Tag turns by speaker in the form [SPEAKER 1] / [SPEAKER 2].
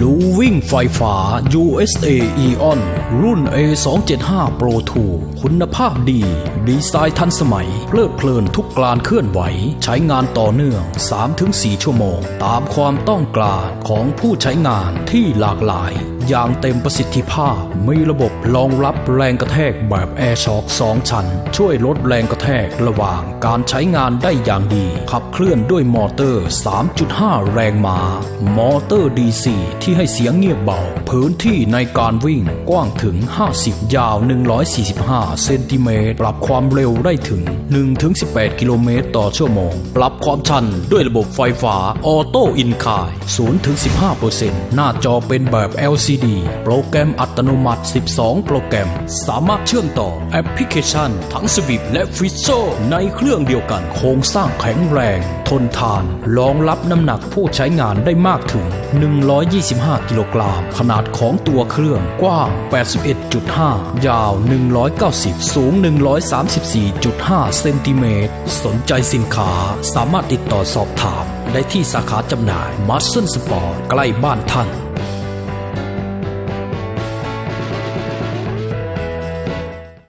[SPEAKER 1] ลูวิ่งไฟฟ้า USA Eon รุ่น A275 Pro 2 คุณภาพดี ดีไซน์ทันสมัย เพลิดเพลินทุกการเคลื่อนไหว ใช้งานต่อเนื่อง 3-4 ชั่วโมง ตามความต้องการของผู้ใช้งานที่หลากหลายอย่างเต็มประสิทธิภาพ มีระบบรองรับแรงกระแทกแบบ Air Shock 2ชั้น ช่วยลดแรงกระแทกระหว่างการใช้งานได้อย่างดี ขับเคลื่อนด้วยมอเตอร์ 3.5 แรงม้ามอเตอร์ DC ที่ให้เสียงเงียบเบา พื้นที่ในการวิ่งกว้างถึง 50 ยาว 145 เซนติเมตร ปรับความเร็วได้ถึง 1-18 กิโลเมตรต่อชั่วโมง ปรับความชันด้วยระบบไฟฟ้าออโต้อินคาย0-15%หน้าจอเป็นแบบ LCD โปรแกรมอัตโนมัติ 12 โปรแกรม สามารถเชื่อมต่อแอปพลิเคชัน ทั้งสวิปและฟิชโซในเครื่องเดียวกันโครงสร้างแข็งแรง ทนทาน รองรับน้ำหนักผู้ใช้งานได้มากถึง 125 กิโลกรัมขนาดของตัวเครื่องกว้าง 81.5 ยาว 190 สูง 134.5 เซนติเมตร สนใจสินค้าสามารถติดต่อสอบถามได้ที่สาขาจำหน่ายมัสเซ l สปอร์ตใกล้บ้านท่าน